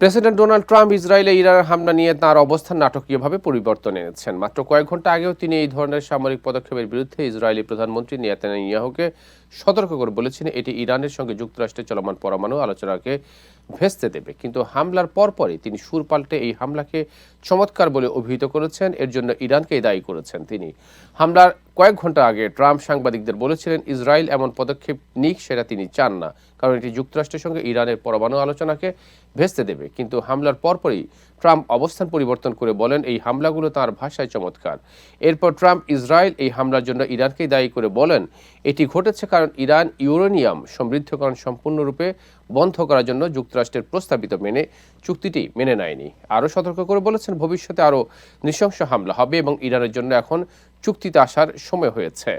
President Donald Trump ইসরায়েলে ইরানের হামলা নিয়ে তার অবস্থান নাটকীয়ভাবে পরিবর্তন এনেছেন। মাত্র কয়েক ঘণ্টা আগেও তিনি এই ধরনের সামরিক পদক্ষেপের বিরুদ্ধে ইসরায়েলি প্রধানমন্ত্রী নেতানিয়াহুকে সতর্ক করে বলেছেন, এটি ইরানের সঙ্গে যুক্তরাষ্ট্রের চলমান পরমাণু আলোচনাকে ভেস্তে দেবে। কিন্তু হামলার পরপরই তিনি সুর পাল্টে এই হামলাকে চমৎকার বলে অভিহিত করেছেন। এর জন্য ইরানকেই দায়ী করেছেন তিনি। হামলার কয়েক ঘণ্টা আগে ট্রাম্প সাংবাদিকদের বলেছিলেন, ইসরায়েল এমন পদক্ষেপ নিক সেটা তিনি চান না, কারণ এটি যুক্তরাষ্ট্রের সঙ্গে ইরানের পরমাণু আলোচনাকে ভেস্তে দেবে। কিন্তু হামলার পরপরই ট্রাম্প অবস্থান পরিবর্তন করে বলেন, এই হামলাগুলো তার ভাষায় চমৎকার। এরপর ট্রাম্প ইসরায়েল এই হামলার জন্য ইরানকেই দায়ী করে বলেন, এটি ঘটেছে কারণ ইরান ইউরেনিয়াম সমৃদ্ধকরণ সম্পূর্ণরূপে বন্ধ করার জন্য যুক্তরাষ্ট্রের প্রস্তাবিত মেনে চুক্তিটি মেনে নেয়নি। আরও সতর্ক করে বলেছেন, ভবিষ্যতে আরও নৃশংস হামলা হবে এবং ইরানের জন্য এখন চুক্তিতে আসার সময় হয়েছে।